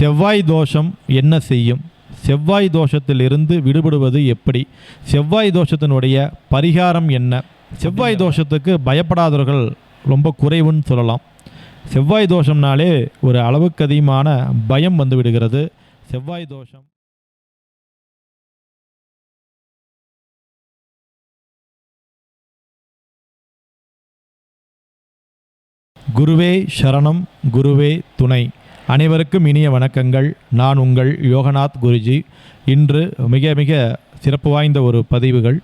செவ்வாய் தோஷம் என்ன செய்யும்? செவ்வாய் தோஷத்திலிருந்து விடுபடுவது எப்படி? செவ்வாய் தோஷத்தினுடைய பரிகாரம் என்ன? செவ்வாய் தோஷத்துக்கு பயப்படாதவர்கள் ரொம்ப குறைவுன்னு சொல்லலாம். செவ்வாய் தோஷம்னாலே ஒரு அளவுக்கு அதிகமான பயம் வந்து விடுகிறது. செவ்வாய் தோஷம் குருவே சரணம் குருவே துணை. அனைவருக்கும் இனிய வணக்கங்கள். நான் உங்கள் யோகநாத் குருஜி. இன்று மிக மிக சிறப்பு வாய்ந்த ஒரு பதிவுகள்.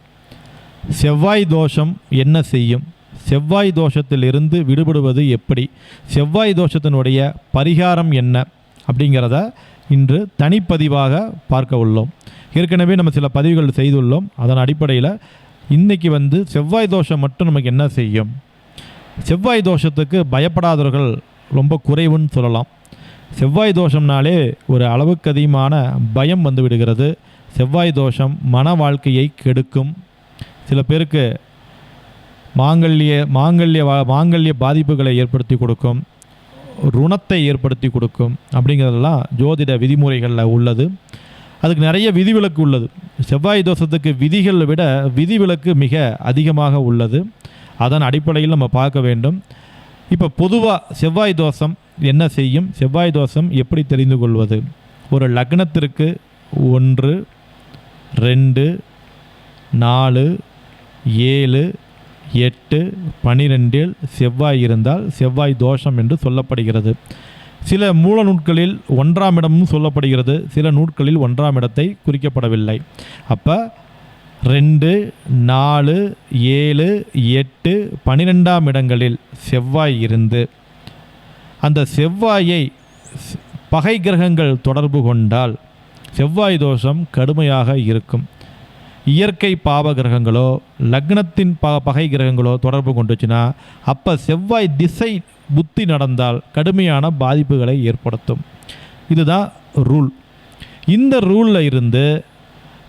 செவ்வாய் தோஷம் என்ன செய்யும்? செவ்வாய் தோஷத்திலிருந்து விடுபடுவது எப்படி? செவ்வாய் தோஷத்தினுடைய பரிகாரம் என்ன? அப்படிங்கிறத இன்று தனிப்பதிவாக பார்க்க உள்ளோம். ஏற்கனவே நம்ம சில பதிவுகள் செய்துள்ளோம். அதன் அடிப்படையில் இன்றைக்கி வந்து செவ்வாய் தோஷம் மட்டும் நமக்கு என்ன செய்யும்? செவ்வாய் தோஷத்துக்கு பயப்படாதவர்கள் ரொம்ப குறைவுன்னு சொல்லலாம். செவ்வாய் தோஷம்னாலே ஒரு அளவுக்கு அதிகமான பயம் வந்து விடுகிறது. செவ்வாய் தோஷம் மன வாழ்க்கையை கெடுக்கும். சில பேருக்கு மாங்கல்ய மாங்கல்ய வா- மாங்கல்ய பாதிப்புகளை ஏற்படுத்தி கொடுக்கும். ருணத்தை ஏற்படுத்தி கொடுக்கும். அப்படிங்கிறதெல்லாம் ஜோதிட விதிமுறைகளில் உள்ளது. அதுக்கு நிறைய விதிவிலக்கு உள்ளது. செவ்வாய் தோஷத்துக்கு விதிகளை விட விதிவிலக்கு மிக அதிகமாக உள்ளது. அதன் அடிப்படையில் நம்ம பார்க்க வேண்டும். இப்போ பொதுவாக செவ்வாய் தோஷம் என்ன செய்யும்? செவ்வாய் தோஷம் எப்படி தெரிந்து கொள்வது? ஒரு லக்னத்திற்கு ஒன்று ரெண்டு நாலு ஏழு எட்டு பனிரெண்டில் செவ்வாய் இருந்தால் செவ்வாய் தோஷம் என்று சொல்லப்படுகிறது. சில மூல நூட்களில் ஒன்றாம் இடமும் சொல்லப்படுகிறது. சில நூட்களில் ஒன்றாம் இடத்தை குறிக்கப்படவில்லை. அப்போ ரெண்டு நாலு ஏழு எட்டு பன்னிரெண்டாம் இடங்களில் செவ்வாய் இருந்து. அந்த செவ்வாயை பகை கிரகங்கள் தொடர்பு கொண்டால் செவ்வாய் தோஷம் கடுமையாக இருக்கும். இயற்கை பாவ கிரகங்களோ லக்னத்தின் ப பகை கிரகங்களோ தொடர்பு கொண்டுச்சுன்னா அப்போ செவ்வாய் திசை புத்தி நடந்தால் கடுமையான பாதிப்புகளை ஏற்படுத்தும். இதுதான் ரூல். இந்த ரூலில் இருந்து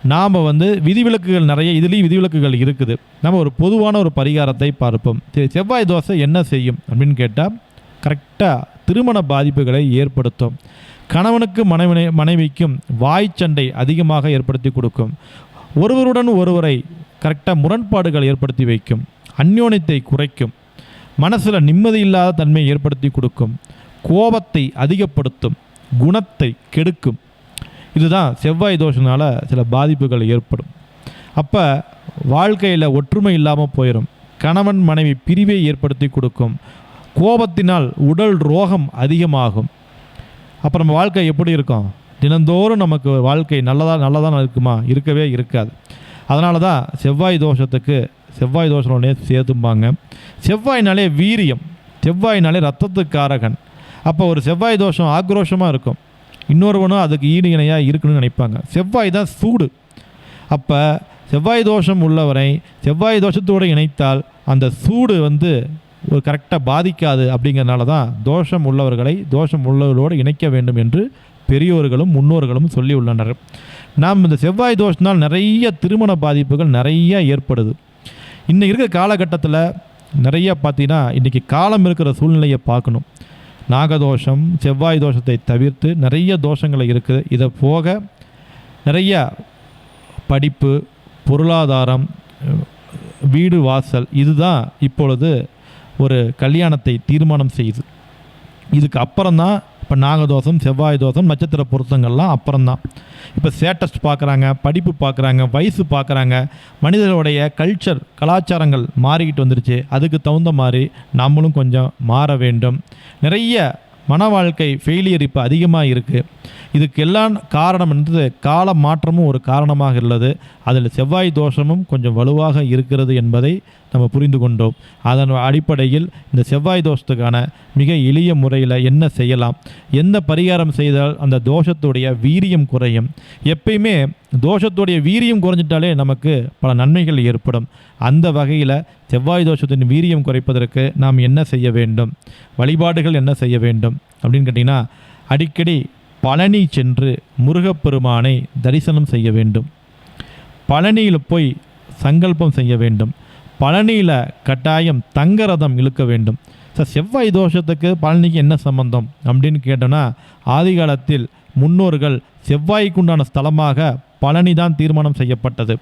நாம் வந்து விதிவிலக்குகள் நிறைய இதுலேயும் விதிவிலக்குகள் இருக்குது. நம்ம ஒரு பொதுவான ஒரு பரிகாரத்தை பார்ப்போம். சரி, செவ்வாய் தோசை என்ன செய்யும் அப்படின்னு கேட்டால் கரெக்டாக திருமண பாதிப்புகளை ஏற்படுத்தும். கணவனுக்கு மனைவி மனைவிக்கும் வாய் சண்டை அதிகமாக ஏற்படுத்தி கொடுக்கும். ஒருவருடன் ஒருவரை கரெக்டாக முரண்பாடுகள் ஏற்படுத்தி வைக்கும். அந்யோன்யத்தை குறைக்கும். மனசில் நிம்மதி இல்லாத தன்மையை ஏற்படுத்தி கொடுக்கும். கோபத்தை அதிகப்படுத்தும். குணத்தை கெடுக்கும். இதுதான் செவ்வாய் தோஷனால் சில பாதிப்புகள் ஏற்படும். அப்போ வாழ்க்கையில் ஒற்றுமை இல்லாமல் போயிடும் கணவன் மனைவி பிரிவை ஏற்படுத்தி கொடுக்கும். கோபத்தினால் உடல் ரோகம் அதிகமாகும். அப்போ நம்ம வாழ்க்கை எப்படி இருக்கும்? தினந்தோறும் நமக்கு வாழ்க்கை நல்லதாக நல்லதாக இருக்குமா? இருக்கவே இருக்காது. அதனால தான் செவ்வாய் தோஷத்துக்கு செவ்வாய் தோஷனோடனே சேர்த்தும்பாங்க செவ்வாய்னாலே வீரியம். செவ்வாய்னாலே ரத்தத்துக்காரகன். அப்போ ஒரு செவ்வாய் தோஷம் ஆக்ரோஷமாக இருக்கும். இன்னொருவனும் அதுக்கு ஈடு இணையாக இருக்குன்னு நினைப்பாங்க. செவ்வாய் தான் சூடு. அப்போ செவ்வாய் தோஷம் உள்ளவரை செவ்வாய் தோஷத்தோடு இணைத்தால் அந்த சூடு வந்து ஒரு கரெக்டாக பாதிக்காது அப்படிங்கிறனால தான் தோஷம் உள்ளவர்களை தோஷம் உள்ளவர்களோடு இணைக்க வேண்டும் என்று பெரியோர்களும் முன்னோர்களும் சொல்லி உள்ளனர். நாம் இந்த செவ்வாய் தோஷத்தினால் நிறைய திருமண பாதிப்புகள் நிறைய ஏற்படுது. இன்னும் இருக்கிற காலகட்டத்தில் நிறைய பார்த்தீங்கன்னா இன்றைக்கி காலம் இருக்கிற சூழ்நிலையை பார்க்கணும். நாகதோஷம் செவ்வாய் தோஷத்தை தவிர்த்து நிறைய தோஷங்களை இருக்குது இதை போக நிறைய படிப்பு பொருளாதாரம் வீடு வாசல் இதுதான் இப்பொழுது ஒரு கல்யாணத்தை தீர்மானம் செய்யுது இதுக்கு அப்புறம்தான் இப்போ நாகதோஷம் செவ்வாய் தோஷம் நட்சத்திர பொருத்தங்கள்லாம் அப்புறம்தான். இப்போ ஸ்டேட்டஸ் பார்க்குறாங்க படிப்பு பார்க்குறாங்க வயசு பார்க்குறாங்க மனிதர்களுடைய கல்ச்சர் கலாச்சாரங்கள் மாறிக்கிட்டு வந்துருச்சு. அதுக்கு தகுந்த மாதிரி நம்மளும் கொஞ்சம் மாற வேண்டும். நிறைய மன வாழ்க்கை ஃபெயிலியர் இப்போ அதிகமாக இருக்குது இதுக்கு எல்லாம் காரணம் என்பது கால மாற்றமும் ஒரு காரணமாக உள்ளது. அதில் செவ்வாய் தோஷமும் கொஞ்சம் வலுவாக இருக்கிறது என்பதை நம்ம புரிந்து கொண்டோம். அதன் அடிப்படையில் இந்த செவ்வாய் தோஷத்துக்கான மிக எளிய முறையில் என்ன செய்யலாம்? எந்த பரிகாரம் செய்தால் அந்த தோஷத்துடைய வீரியம் குறையும்? எப்பயுமே தோஷத்துடைய வீரியம் குறைஞ்சிட்டாலே நமக்கு பல நன்மைகள் ஏற்படும். அந்த வகையில் செவ்வாய் தோஷத்தின் வீரியம் குறைப்பதற்கு நாம் என்ன செய்ய வேண்டும்? வழிபாடுகள் என்ன செய்ய வேண்டும்? அப்படின்னு கேட்டிங்கன்னா அடிக்கடி பழனி சென்று முருகப்பெருமானை தரிசனம் செய்ய வேண்டும். பழனியில் போய் சங்கல்பம் செய்ய வேண்டும். பழனியில் கட்டாயம் தங்க ரதம் இழுக்க வேண்டும். சார் செவ்வாய் தோஷத்துக்கு பழனிக்கு என்ன சம்பந்தம்? அப்படின்னு கேட்டோன்னா ஆதி காலத்தில் முன்னோர்கள் செவ்வாய்க்குண்டான ஸ்தலமாக பழனி தான் தீர்மானம் செய்யப்பட்டது.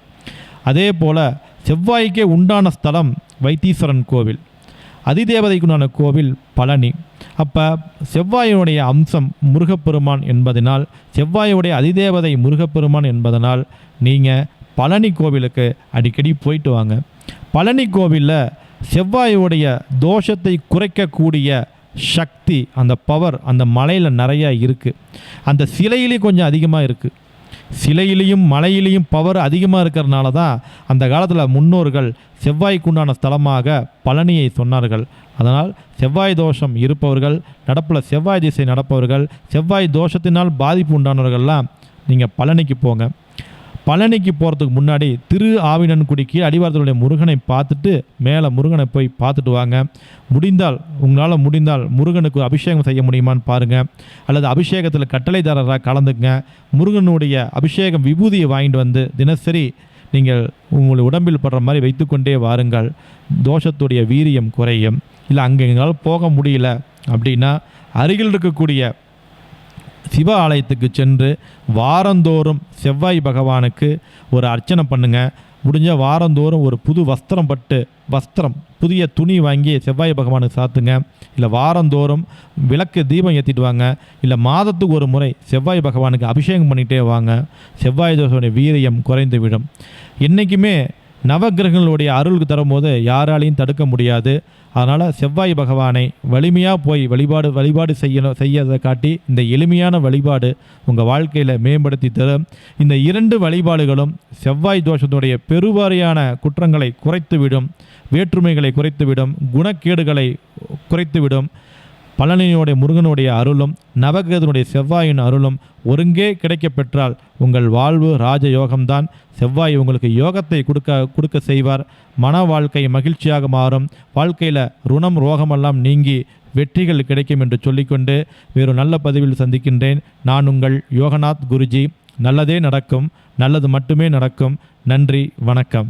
அதே போல் செவ்வாய்க்கே உண்டான ஸ்தலம் வைத்தீஸ்வரன் கோவில். அதிதேவதைக்குண்டான கோவில் பழனி. அப்போ செவ்வாயுடைய அம்சம் முருகப்பெருமான் என்பதனால் செவ்வாயுடைய அதிதேவதை முருகப்பெருமான் என்பதனால் நீங்கள் பழனி கோவிலுக்கு அடிக்கடி போயிட்டு வாங்க. பழனி கோவிலில் செவ்வாயுடைய தோஷத்தை குறைக்கக்கூடிய சக்தி அந்த பவர் அந்த மலையில் நிறையா இருக்குது அந்த சிலையிலேயும் கொஞ்சம் அதிகமாக இருக்குது சிலையிலையும் மலையிலையும் பவர் அதிகமாக இருக்கிறனால தான் அந்த காலத்தில் முன்னோர்கள் செவ்வாய்க்குண்டான ஸ்தலமாக பழனியை சொன்னார்கள். அதனால் செவ்வாய் தோஷம் இருப்பவர்கள் நடப்பில் செவ்வாய் திசை நடப்பவர்கள் செவ்வாய் தோஷத்தினால் பாதிப்பு உண்டானவர்கள்லாம் நீங்கள் பழனிக்கு போங்க. பழனிக்கு போகிறதுக்கு முன்னாடி திரு ஆவினன்குடிக்கு அடிவாரத்தினுடைய முருகனை பார்த்துட்டு மேலே முருகனை போய் பார்த்துட்டு வாங்க. முடிந்தால் உங்களால் முடிந்தால் முருகனுக்கு அபிஷேகம் செய்ய முடியுமான்னு பாருங்கள் அல்லது அபிஷேகத்தில் கட்டளைதாரராக கலந்துங்க முருகனுடைய அபிஷேகம் விபூதியை வாங்கிட்டு வந்து தினசரி நீங்கள் உங்களை உடம்பில் படுற மாதிரி வைத்துக்கொண்டே வாருங்கள். தோஷத்துடைய வீரியம் குறையும். இல்லை அங்கே எங்களால் போக முடியல அப்படின்னா அருகில் இருக்கக்கூடிய சிவ ஆலயத்துக்கு சென்று வாரந்தோறும் செவ்வாய் பகவானுக்கு ஒரு அர்ச்சனை பண்ணுங்க. முடிஞ்ச வாரந்தோறும் ஒரு புது வஸ்திரம் பட்டு வஸ்திரம் புதிய துணி வாங்கி செவ்வாய் பகவானுக்கு சாத்துங்க. இல்லை வாரந்தோறும் விளக்கு தீபம் ஏற்றிட்டு வாங்க. இல்லை மாதத்துக்கு ஒரு முறை செவ்வாய் பகவானுக்கு அபிஷேகம் பண்ணிகிட்டே வாங்க. செவ்வாய் தோஷனுடைய வீரியம் குறைந்து விடும் என்றைக்குமே நவக்கிரகங்களுடைய அருளுக்கு தரும்போது யாராலையும் தடுக்க முடியாது. அதனால் செவ்வாய் பகவானை வலிமையாக போய் வழிபாடு வழிபாடு செய்யணும் செய்யறதை காட்டி இந்த எளிமையான வழிபாடு உங்கள் வாழ்க்கையில் மேம்படுத்தி தரும். இந்த இரண்டு வழிபாடுகளும் செவ்வாய் தோஷத்துடைய பெருவாரியான குற்றங்களை குறைத்துவிடும் வேற்றுமைகளை குறைத்துவிடும் குணக்கேடுகளை குறைத்துவிடும். பழனியினுடைய முருகனுடைய அருளும் நவகிரதனுடைய செவ்வாயின் அருளும் ஒருங்கே கிடைக்கப் பெற்றால் உங்கள் வாழ்வு ராஜயோகம்தான். செவ்வாய் உங்களுக்கு யோகத்தை கொடுக்க கொடுக்க செய்வார். மன வாழ்க்கை மகிழ்ச்சியாக மாறும். வாழ்க்கையில் ருணம் ரோகமெல்லாம் நீங்கி வெற்றிகள் கிடைக்கும் என்று சொல்லிக்கொண்டு வேறு நல்ல பதிவில் சந்திக்கின்றேன். நான் உங்கள் யோகநாத் குருஜி. நல்லதே நடக்கும். நல்லது மட்டுமே நடக்கும். நன்றி வணக்கம்.